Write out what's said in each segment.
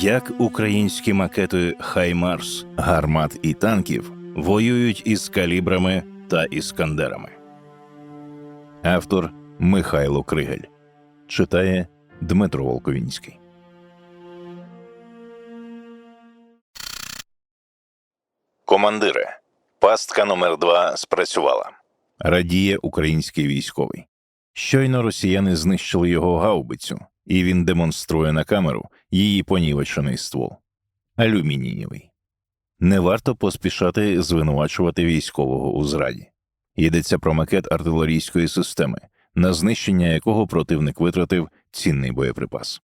Як українські макети Хаймарс, гармат і танків воюють із калібрами та іскандерами. Автор Михайло Кригель читає Дмитро Волковінський. Командире, пастка номер 2 спрацювала. Радіє український військовий. Щойно росіяни знищили його гаубицю, і він демонструє на камеру її понівечений ствол. Алюмінієвий. Не варто поспішати звинувачувати військового у зраді. Йдеться про макет артилерійської системи, на знищення якого противник витратив цінний боєприпас.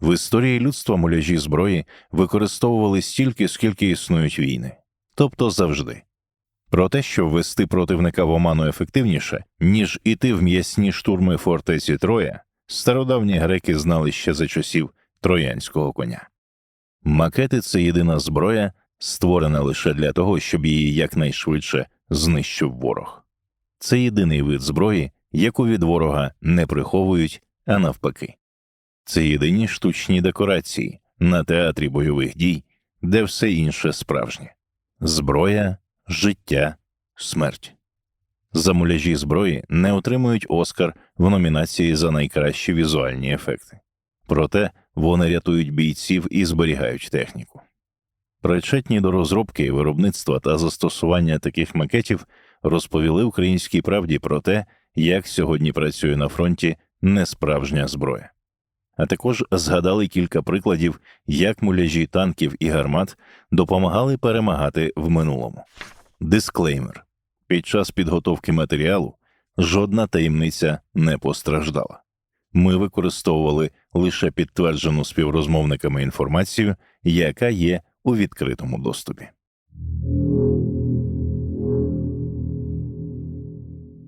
В історії людства муляжі зброї використовували стільки, скільки існують війни, тобто завжди. Про те, що ввести противника в оману ефективніше, ніж іти в м'ясні штурми фортеці Троя, стародавні греки знали ще за часів троянського коня. Макети це єдина зброя, створена лише для того, щоб її якнайшвидше знищив ворог. Це єдиний вид зброї, яку від ворога не приховують, а навпаки. Це єдині штучні декорації на театрі бойових дій, де все інше справжнє зброя, життя, смерть. За муляжі зброї не отримують Оскар в номінації за найкращі візуальні ефекти. Проте вони рятують бійців і зберігають техніку. Причетні до розробки, виробництва та застосування таких макетів розповіли українській правді про те, як сьогодні працює на фронті несправжня зброя. А також згадали кілька прикладів, як муляжі танків і гармат допомагали перемагати в минулому. Дисклеймер під час підготовки матеріалу жодна таємниця не постраждала. Ми використовували лише підтверджену співрозмовниками інформацію, яка є у відкритому доступі.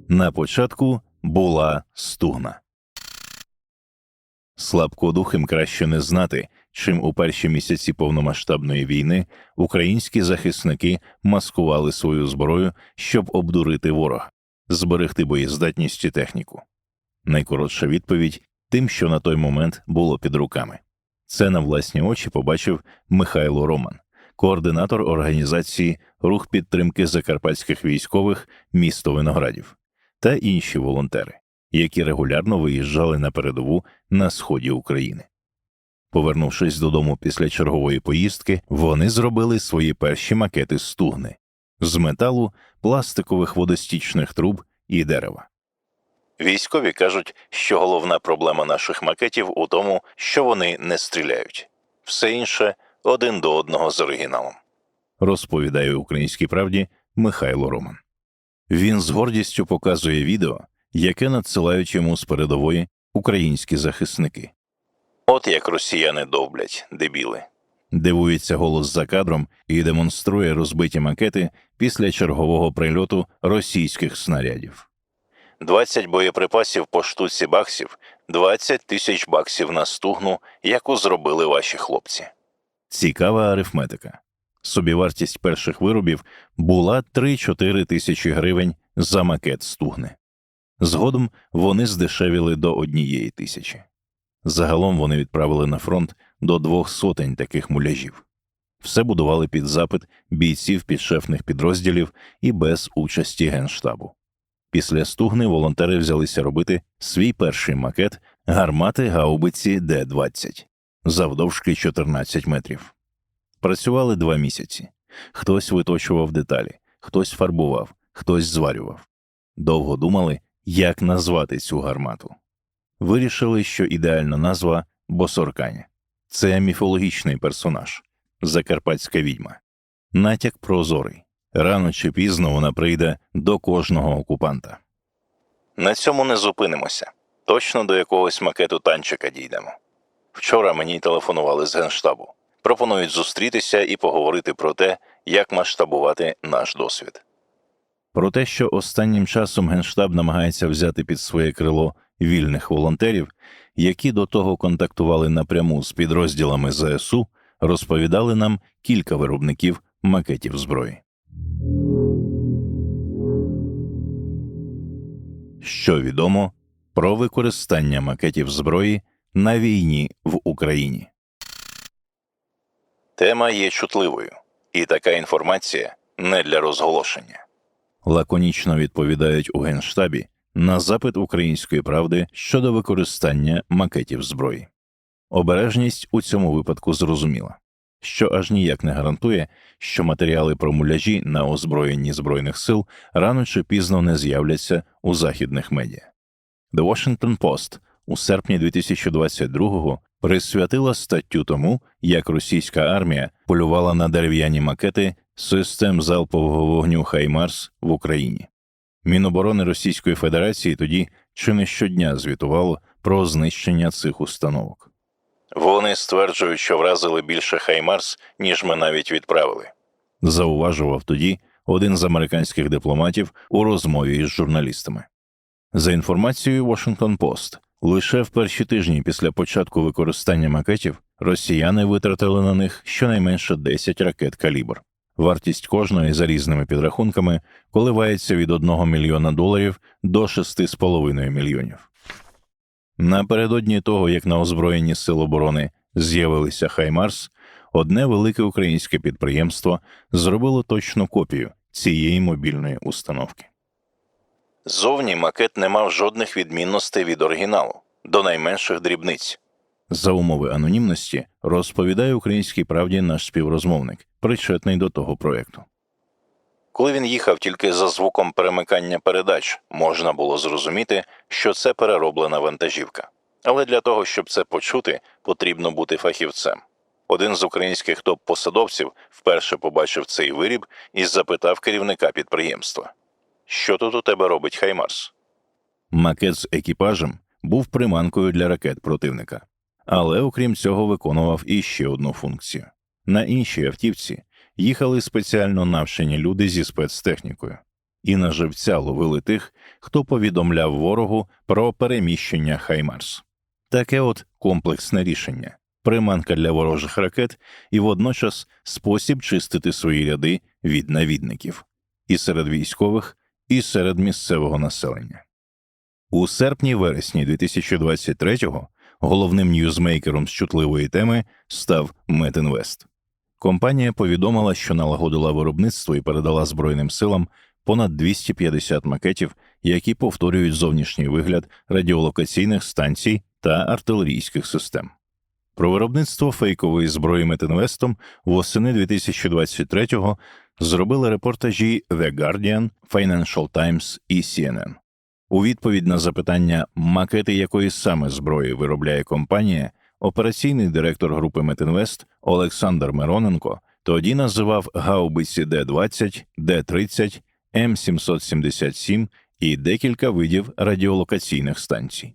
На початку була стугна. Слабкодухим краще не знати, чим у перші місяці повномасштабної війни українські захисники маскували свою зброю, щоб обдурити ворога, зберегти боєздатність і техніку. Найкоротша відповідь тим, що на той момент було під руками. Це на власні очі побачив Михайло Роман, координатор організації Рух підтримки закарпатських військових місто Виноградів та інші волонтери, які регулярно виїжджали на передову на сході України. Повернувшись додому після чергової поїздки, вони зробили свої перші макети стугни з металу, пластикових водостічних труб і дерева. Військові кажуть, що головна проблема наших макетів у тому, що вони не стріляють, все інше один до одного з оригіналом, розповідає українській правді Михайло Роман. Він з гордістю показує відео, яке надсилають йому з передової українські захисники. От як росіяни довблять, дебіли. Дивується голос за кадром і демонструє розбиті макети після чергового прильоту російських снарядів. 20 боєприпасів по штуці баксів, 20 тисяч баксів на стугну, яку зробили ваші хлопці. Цікава арифметика. Собівартість перших виробів була 3-4 тисячі гривень за макет стугни. Згодом вони здешевіли до однієї тисячі. Загалом вони відправили на фронт до двох сотень таких муляжів. Все будували під запит бійців підшефних підрозділів і без участі генштабу. Після стугни волонтери взялися робити свій перший макет гармати гаубиці Д-20 завдовжки 14 метрів. Працювали два місяці. Хтось виточував деталі, хтось фарбував, хтось зварював. Довго думали, як назвати цю гармату. Вирішили, що ідеальна назва Босорканя. Це міфологічний персонаж, закарпатська відьма. Натяк прозорий. Рано чи пізно вона прийде до кожного окупанта. На цьому не зупинимося. Точно до якогось макету танчика дійдемо. Вчора мені телефонували з генштабу. Пропонують зустрітися і поговорити про те, як масштабувати наш досвід. Про те, що останнім часом Генштаб намагається взяти під своє крило вільних волонтерів, які до того контактували напряму з підрозділами ЗСУ, розповідали нам кілька виробників макетів зброї. Що відомо про використання макетів зброї на війні в Україні. Тема є чутливою, і така інформація не для розголошення. Лаконічно відповідають у Генштабі на запит української правди щодо використання макетів зброї. Обережність у цьому випадку зрозуміла, що аж ніяк не гарантує, що матеріали про муляжі на озброєнні збройних сил рано чи пізно не з'являться у західних медіа. The Washington Post у серпні 2022-го присвятила статтю тому, як російська армія полювала на дерев'яні макети систем залпового вогню Хаймарс в Україні. Міноборони Російської Федерації тоді чи не щодня звітувало про знищення цих установок. Вони стверджують, що вразили більше Хаймарс, ніж ми навіть відправили. Зауважував тоді один з американських дипломатів у розмові із журналістами. За інформацією Washington Post, лише в перші тижні після початку використання макетів росіяни витратили на них щонайменше 10 ракет калібр. Вартість кожної за різними підрахунками коливається від 1 мільйона доларів до 6,5 мільйонів. Напередодні того, як на озброєнні Сил оборони з'явилися Хаймарс, одне велике українське підприємство зробило точну копію цієї мобільної установки. Зовні макет не мав жодних відмінностей від оригіналу до найменших дрібниць. За умови анонімності розповідає українській правді наш співрозмовник, причетний до того проєкту. Коли він їхав тільки за звуком перемикання передач, можна було зрозуміти, що це перероблена вантажівка. Але для того, щоб це почути, потрібно бути фахівцем. Один з українських топ-посадовців вперше побачив цей виріб і запитав керівника підприємства: Що тут у тебе робить Хаймарс? Макет з екіпажем був приманкою для ракет противника, але окрім цього виконував іще одну функцію. На іншій автівці їхали спеціально навчені люди зі спецтехнікою, і на живця ловили тих, хто повідомляв ворогу про переміщення Хаймарс. Таке от комплексне рішення, приманка для ворожих ракет і водночас спосіб чистити свої ряди від навідників і серед військових, і серед місцевого населення. У серпні-вересні 2023-го головним ньюзмейкером з чутливої теми став Метінвест. Компанія повідомила, що налагодила виробництво і передала Збройним силам понад 250 макетів, які повторюють зовнішній вигляд радіолокаційних станцій та артилерійських систем. Про виробництво фейкової зброї Метинвестом восени 2023-го зробили репортажі The Guardian, Financial Times і CNN. У відповідь на запитання, макети якої саме зброї виробляє компанія, операційний директор групи Метинвест Олександр Мироненко тоді називав гаубиці Д-20, Д-30, М777 і декілька видів радіолокаційних станцій.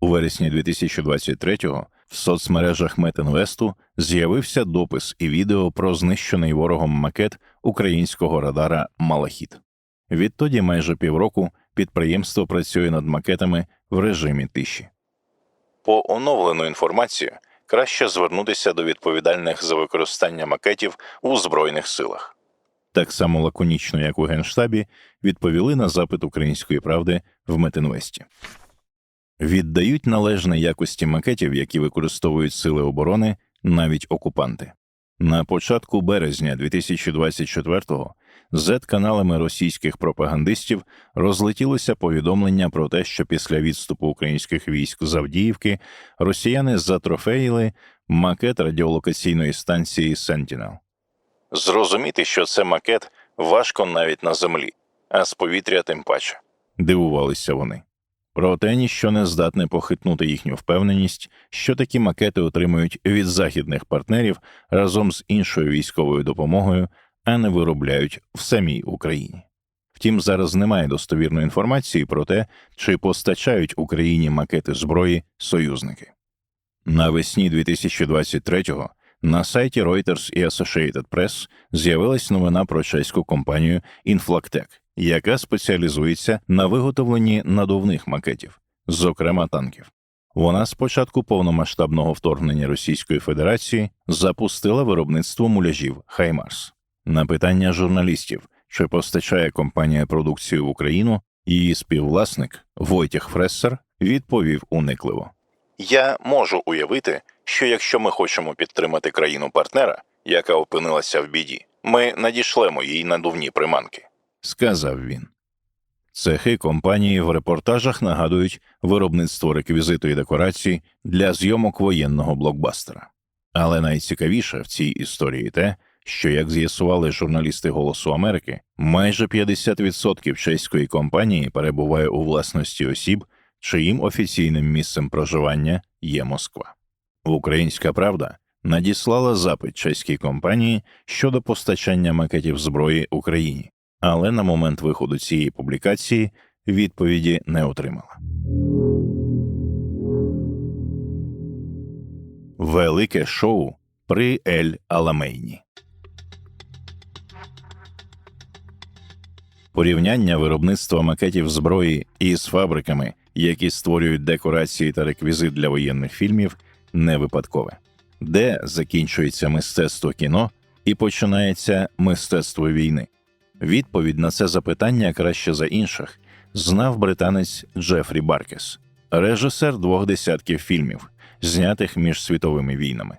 У вересні 2023-го в соцмережах Метинвесту з'явився допис і відео про знищений ворогом макет українського радара Малахіт. Відтоді майже півроку підприємство працює над макетами в режимі тиші. По оновлену інформацію краще звернутися до відповідальних за використання макетів у Збройних силах. Так само лаконічно, як у Генштабі, відповіли на запит української правди в Метинвесті. Віддають належне якості макетів, які використовують сили оборони, навіть окупанти. На початку березня 2024-го Z-каналами російських пропагандистів розлетілося повідомлення про те, що після відступу українських військ з Авдіївки росіяни затрофеїли макет радіолокаційної станції Сентінел. Зрозуміти, що це макет, важко навіть на землі, а з повітря тим паче. Дивувалися вони. Проте ніщо не здатне похитнути їхню впевненість, що такі макети отримують від західних партнерів разом з іншою військовою допомогою, а не виробляють в самій Україні. Втім, зараз немає достовірної інформації про те, чи постачають Україні макети зброї союзники. Навесні 2023-го на сайті Reuters і Associated Press з'явилась новина про чеську компанію Inflactec, яка спеціалізується на виготовленні надувних макетів, зокрема танків. Вона з початку повномасштабного вторгнення Російської Федерації запустила виробництво муляжів Хаймарс. На питання журналістів, чи постачає компанія продукцію в Україну, її співвласник Войтіх Фрессер відповів уникливо: Я можу уявити, що якщо ми хочемо підтримати країну партнера, яка опинилася в біді. Ми надішлемо їй надувні приманки, сказав він. Цехи компанії в репортажах нагадують виробництво реквізиту і декорацій для зйомок воєнного блокбастера. Але найцікавіше в цій історії те, що, як з'ясували журналісти Голосу Америки, майже 50% чеської компанії перебуває у власності осіб, чиїм офіційним місцем проживання є Москва. Українська правда надіслала запит чеській компанії щодо постачання макетів зброї Україні, але на момент виходу цієї публікації відповіді не отримала. Велике шоу при Ель Аламейні. Порівняння виробництва макетів зброї із фабриками, які створюють декорації та реквізит для воєнних фільмів, не випадкове, де закінчується мистецтво кіно і починається мистецтво війни. Відповідь на це запитання краще за інших знав британець Джефрі Баркес, режисер двох десятків фільмів, знятих між світовими війнами.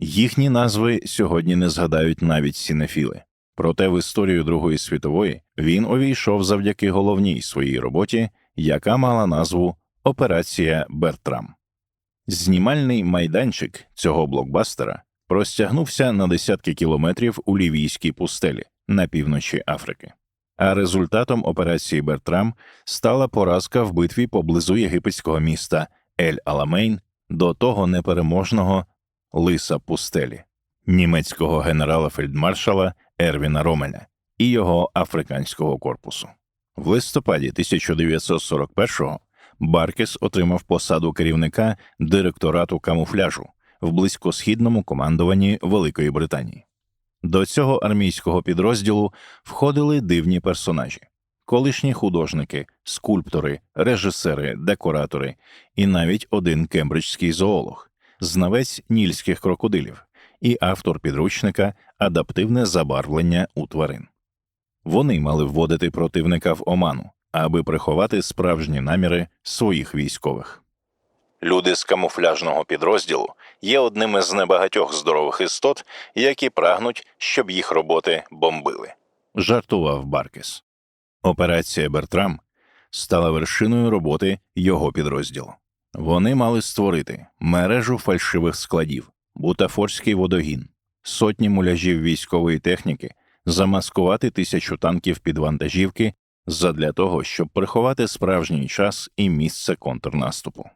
Їхні назви сьогодні не згадають навіть сінефіли. Проте в історію Другої світової він увійшов завдяки головній своїй роботі, яка мала назву Операція Бертрам. Знімальний майданчик цього блокбастера простягнувся на десятки кілометрів у лівійській пустелі на півночі Африки. А результатом операції Бертрам стала поразка в битві поблизу єгипетського міста Ель Аламейн до того непереможного лиса пустелі, німецького генерала фельдмаршала Ервіна Ромеля і його африканського корпусу. В листопаді 1941-го Баркес отримав посаду керівника директорату камуфляжу в близькосхідному командуванні Великої Британії. До цього армійського підрозділу входили дивні персонажі: колишні художники, скульптори, режисери, декоратори і навіть один кембриджський зоолог, знавець нільських крокодилів і автор підручника Адаптивне забарвлення у тварин. Вони мали вводити противника в оману, аби приховати справжні наміри своїх військових. Люди з камуфляжного підрозділу є одними з небагатьох здорових істот, які прагнуть, щоб їх роботи бомбили. Жартував Баркес. Операція Бертрам стала вершиною роботи його підрозділу. Вони мали створити мережу фальшивих складів, бутафорський водогін, сотні муляжів військової техніки, замаскувати тисячу танків під вантажівки задля того, щоб приховати справжній час і місце контрнаступу.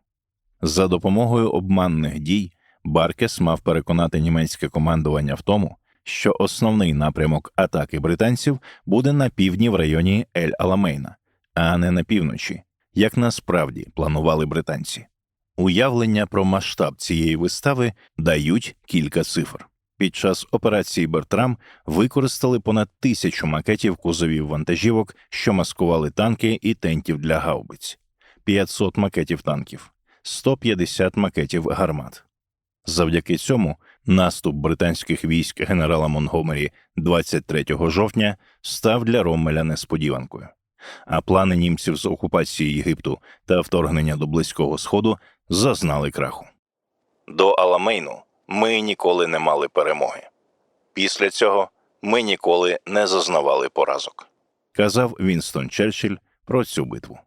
За допомогою обманних дій Баркес мав переконати німецьке командування в тому, що основний напрямок атаки британців буде на півдні в районі Ель Аламейна, а не на півночі, як насправді планували британці. Уявлення про масштаб цієї вистави дають кілька цифр. Під час операції Бертрам використали понад тисячу макетів кузовів вантажівок, що маскували танки і тентів для гаубиць, 500 макетів танків, 150 макетів гармат. Завдяки цьому наступ британських військ генерала Монгомері 23 жовтня став для Роммеля несподіванкою. А плани німців з окупації Єгипту та вторгнення до Близького Сходу зазнали краху. До Аламейну ми ніколи не мали перемоги. Після цього ми ніколи не зазнавали поразок. Казав Вінстон Черчилль про цю битву.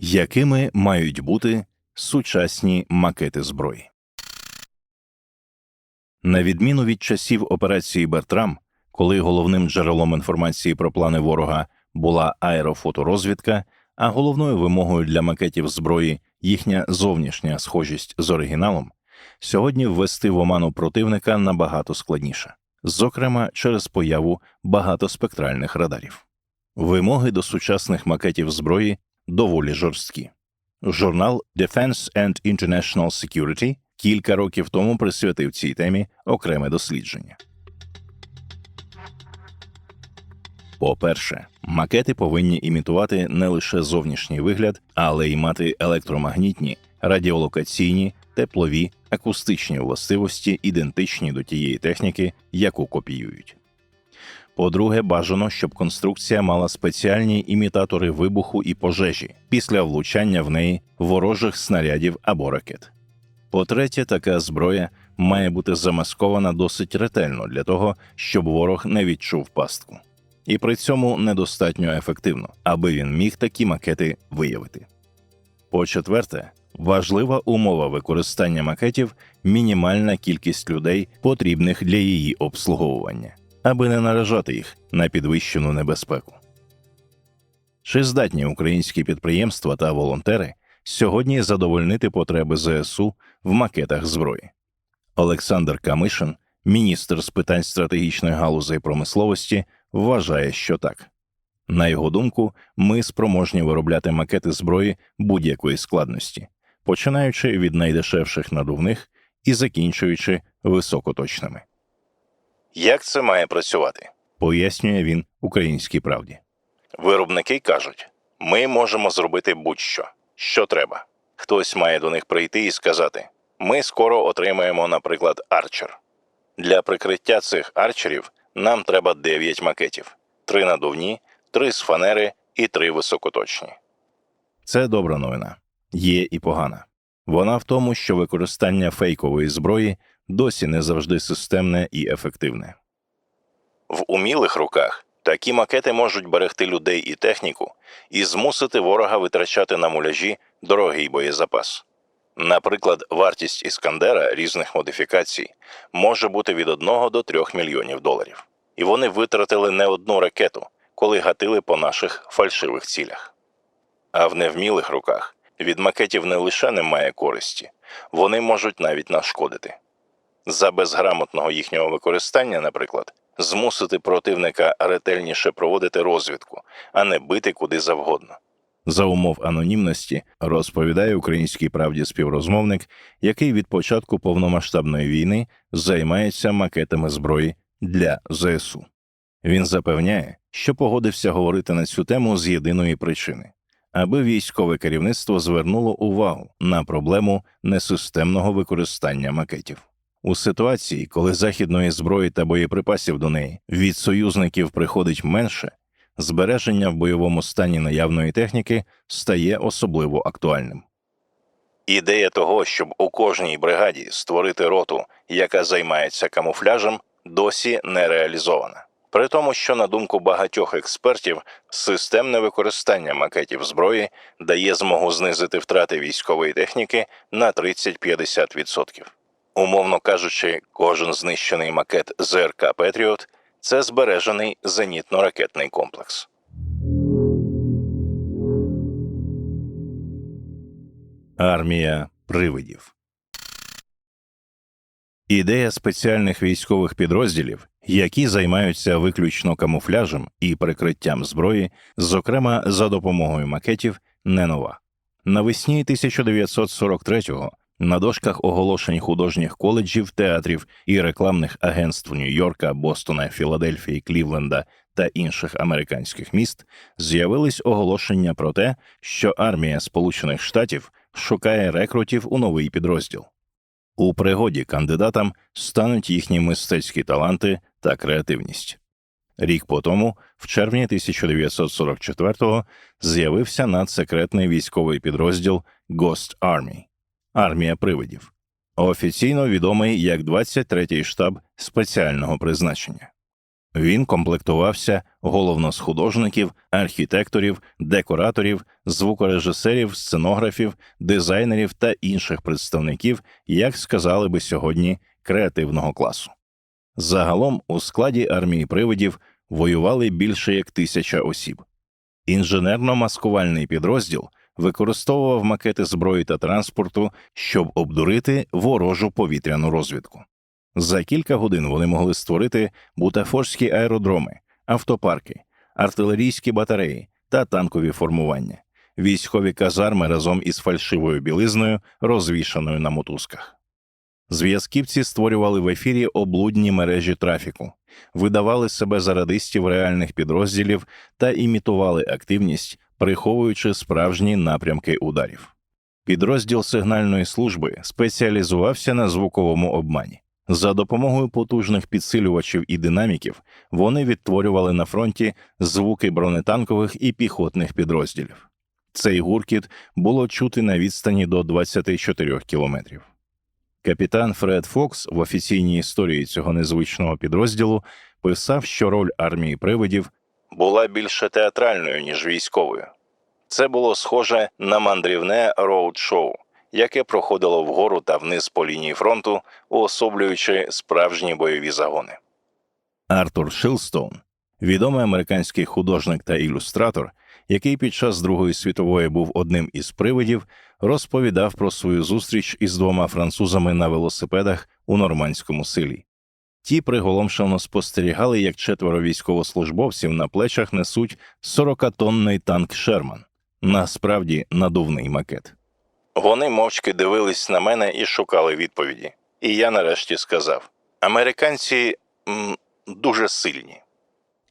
Якими мають бути сучасні макети зброї? На відміну від часів операції Бертрам, коли головним джерелом інформації про плани ворога була аерофоторозвідка, а головною вимогою для макетів зброї їхня зовнішня схожість з оригіналом, сьогодні ввести в оману противника набагато складніше, зокрема через появу багатоспектральних радарів. Вимоги до сучасних макетів зброї доволі жорсткі. Журнал Defense and International Security кілька років тому присвятив цій темі окреме дослідження. По-перше, макети повинні імітувати не лише зовнішній вигляд, але й мати електромагнітні, радіолокаційні, теплові, акустичні властивості, ідентичні до тієї техніки, яку копіюють. По-друге, бажано, щоб конструкція мала спеціальні імітатори вибуху і пожежі після влучання в неї ворожих снарядів або ракет. По-третє, така зброя має бути замаскована досить ретельно для того, щоб ворог не відчув пастку. І при цьому недостатньо ефективно, аби він міг такі макети виявити. По-четверте, важлива умова використання макетів мінімальна кількість людей, потрібних для її обслуговування, аби не наражати їх на підвищену небезпеку. Чи здатні українські підприємства та волонтери сьогодні задовольнити потреби ЗСУ в макетах зброї? Олександр Камишин, міністр з питань стратегічної галузей промисловості, вважає, що так. На його думку, ми спроможні виробляти макети зброї будь-якої складності, починаючи від найдешевших надувних і закінчуючи високоточними. Як це має працювати? пояснює він українській правді. Виробники кажуть: ми можемо зробити будь-що, що треба. Хтось має до них прийти і сказати: ми скоро отримаємо, наприклад, арчер. Для прикриття цих арчерів нам треба 9 макетів: три надувні, три з фанери і три високоточні. Це добра новина. Є і погана. Вона в тому, що використання фейкової зброї досі не завжди системне і ефективне. В умілих руках такі макети можуть берегти людей і техніку і змусити ворога витрачати на муляжі дорогий боєзапас. Наприклад, вартість іскандера різних модифікацій може бути від 1 до 3 мільйонів доларів, і вони витратили не одну ракету, коли гатили по наших фальшивих цілях. А в невмілих руках від макетів не лише немає користі, вони можуть навіть нашкодити. За безграмотного їхнього використання, наприклад, змусити противника ретельніше проводити розвідку, а не бити куди завгодно. За умов анонімності розповідає українській правді співрозмовник, який від початку повномасштабної війни займається макетами зброї для ЗСУ. Він запевняє, що погодився говорити на цю тему з єдиної причини, аби військове керівництво звернуло увагу на проблему несистемного використання макетів. У ситуації, коли західної зброї та боєприпасів до неї від союзників приходить менше, збереження в бойовому стані наявної техніки стає особливо актуальним. Ідея того, щоб у кожній бригаді створити роту, яка займається камуфляжем, досі не реалізована. При тому, що, на думку багатьох експертів, системне використання макетів зброї дає змогу знизити втрати військової техніки на 30-50%. Умовно кажучи, кожен знищений макет ЗРК Петріот це збережений зенітно-ракетний комплекс. Армія привидів. Ідея спеціальних військових підрозділів, які займаються виключно камуфляжем і прикриттям зброї, зокрема за допомогою макетів, не нова. Навесні 1943-го на дошках оголошень художніх коледжів, театрів і рекламних агентств Нью-Йорка, Бостона, Філадельфії, Клівленда та інших американських міст з'явились оголошення про те, що армія Сполучених Штатів шукає рекрутів у новий підрозділ. У пригоді кандидатам стануть їхні мистецькі таланти та креативність. Рік по тому, в червні 1944-го, з'явився надсекретний військовий підрозділ Ghost Army – армія привидів, офіційно відомий як 23-й штаб спеціального призначення. Він комплектувався головно з художників, архітекторів, декораторів, звукорежисерів, сценографів, дизайнерів та інших представників, як сказали би сьогодні, креативного класу. Загалом у складі армії привидів воювали більше як тисяча осіб. Інженерно-маскувальний підрозділ використовував макети зброї та транспорту, щоб обдурити ворожу повітряну розвідку. За кілька годин вони могли створити бутафорські аеродроми, автопарки, артилерійські батареї та танкові формування, військові казарми разом із фальшивою білизною, розвішаною на мотузках. Зв'язківці створювали в ефірі облудні мережі трафіку, видавали себе за радистів реальних підрозділів та імітували активність, приховуючи справжні напрямки ударів. Підрозділ сигнальної служби спеціалізувався на звуковому обмані. За допомогою потужних підсилювачів і динаміків вони відтворювали на фронті звуки бронетанкових і піхотних підрозділів. Цей гуркіт було чути на відстані до 24 кілометрів. Капітан Фред Фокс в офіційній історії цього незвичного підрозділу писав, що роль армії привидів була більше театральною, ніж військовою. Це було схоже на мандрівне роуд-шоу, яке проходило вгору та вниз по лінії фронту, уособлюючи справжні бойові загони. Артур Шилстоун, відомий американський художник та ілюстратор, який під час Другої світової був одним із привидів, розповідав про свою зустріч із двома французами на велосипедах у нормандському селі. Ті приголомшено спостерігали, як четверо військовослужбовців на плечах несуть 40-тонний танк Шерман, насправді надувний макет. Вони мовчки дивились на мене і шукали відповіді. І я нарешті сказав: американці м, дуже сильні.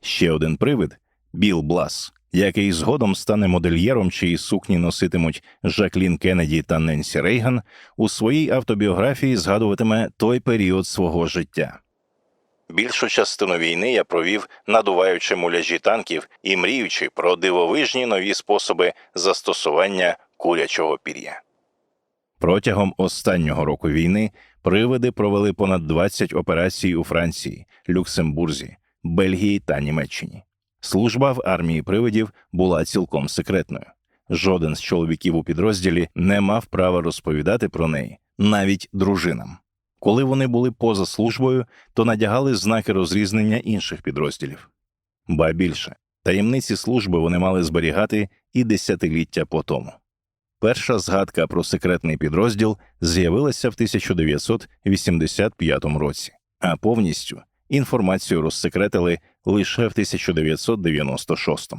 Ще один привид Біл Блас, який згодом стане модельєром, чиї сукні носитимуть Жаклін Кеннеді та Ненсі Рейган, у своїй автобіографії згадуватиме той період свого життя. Більшу частину війни я провів, надуваючи муляжі танків і мріючи про дивовижні нові способи застосування курячого пір'я. Протягом останнього року війни привиди провели понад 20 операцій у Франції, Люксембурзі, Бельгії та Німеччині. Служба в армії привидів була цілком секретною. Жоден з чоловіків у підрозділі не мав права розповідати про неї, навіть дружинам. Коли вони були поза службою, то надягали знаки розрізнення інших підрозділів. Ба більше таємниці служби вони мали зберігати і десятиліття по тому. Перша згадка про секретний підрозділ з'явилася в 1985 році, а повністю інформацію розсекретили лише в 1996.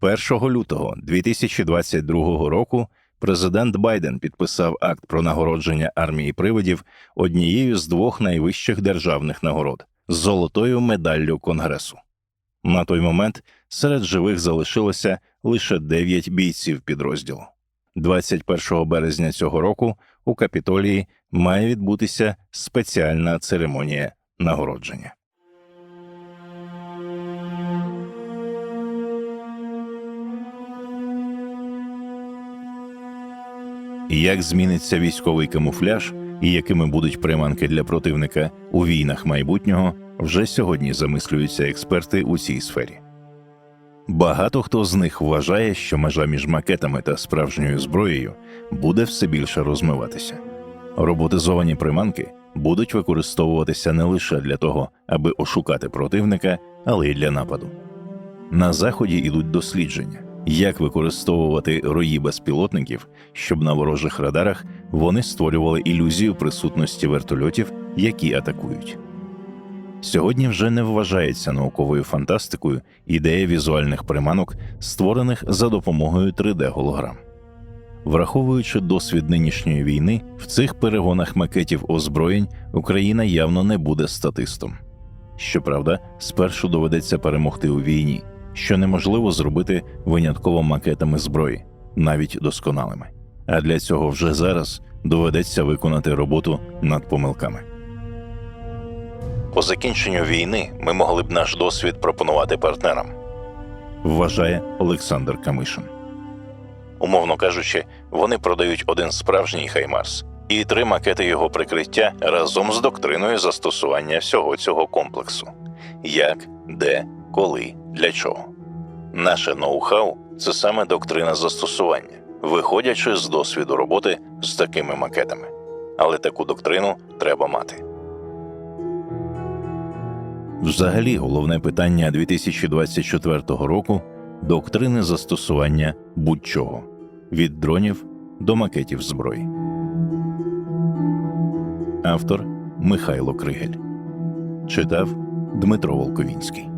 1 лютого 2022 року президент Байден підписав акт про нагородження армії привидів однією з двох найвищих державних нагород золотою медаллю Конгресу. На той момент серед живих залишилося лише 9 бійців підрозділу. 21 березня цього року у Капітолії має відбутися спеціальна церемонія нагородження. Як зміниться військовий камуфляж і якими будуть приманки для противника у війнах майбутнього, вже сьогодні замислюються експерти у цій сфері. Багато хто з них вважає, що межа між макетами та справжньою зброєю буде все більше розмиватися. Роботизовані приманки будуть використовуватися не лише для того, аби ошукати противника, але й для нападу. На заході йдуть дослідження, як використовувати рої безпілотників, щоб на ворожих радарах вони створювали ілюзію присутності вертольотів, які атакують. Сьогодні вже не вважається науковою фантастикою ідея візуальних приманок, створених за допомогою 3D-голограм. Враховуючи досвід нинішньої війни, в цих перегонах макетів озброєнь Україна явно не буде статистом. Щоправда, спершу доведеться перемогти у війні, що неможливо зробити винятково макетами зброї, навіть досконалими. А для цього вже зараз доведеться виконати роботу над помилками. По закінченню війни ми могли б наш досвід пропонувати партнерам, вважає Олександр Камишин. Умовно кажучи, вони продають один справжній Хаймарс і три макети його прикриття разом з доктриною застосування всього цього комплексу: як, де, коли, для чого. Наше ноу-хау це саме доктрина застосування, виходячи з досвіду роботи з такими макетами. Але таку доктрину треба мати. Взагалі, головне питання 2024 року доктрини застосування будь-чого від дронів до макетів зброї. Автор Михайло Кригель читав Дмитро Волковінський.